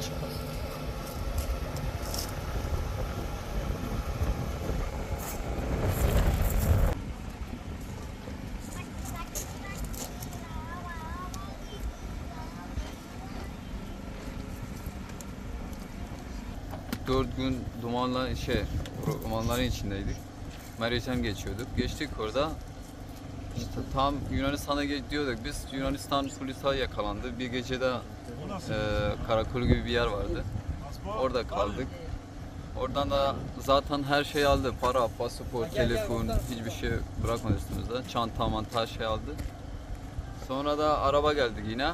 Dört gün şey, dumanların içindeydik. Meriç'ten geçiyorduk. Geçtik orada. İşte tam Yunanistan'a gidiyorduk. Biz Yunanistan polisi yakalandı. Bir gecede e, karakol gibi bir yer vardı. Orada kaldık. Oradan da zaten her şey aldı. Para, pasaport, telefon, hiçbir şey bırakmadı üstümüzde. Çanta, manta her şey aldı. Sonra da araba geldik yine.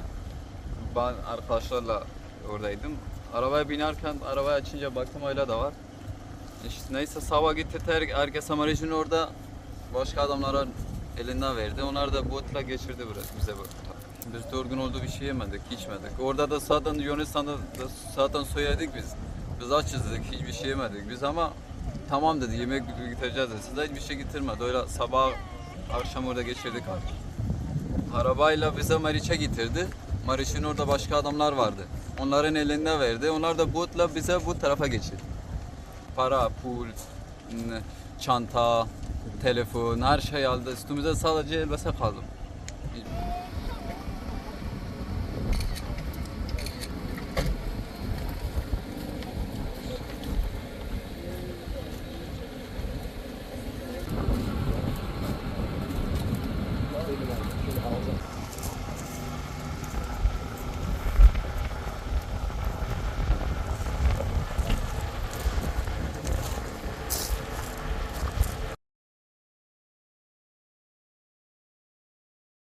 Ben arkadaşlarla oradaydım. Arabaya binerken arabayı açınca baktım hala da var. İşte neyse sabah gitti her, herkes amarajını orada başka adamlara elinden verdi. Onlar da botla geçirdi burası bize bu. Biz dört gün oldu bir şey yemedik, içmedik. Orada da zaten Yunanistan'da da zaten soyadık biz. Biz açız dedik, hiçbir şey yemedik biz ama tamam dedi yemek getireceğiz dedi. Size hiçbir şey getirmedi. Öyle sabah akşam orada geçirdik artık. Arabayla bize Mariç'e getirdi. Mariç'in orada başka adamlar vardı. Onların elinde verdi. Onlar da botla bize bu tarafa geçirdi. Para, pul, çanta, telefon, her şey aldı. Üstümüze sadece elbise kaldı.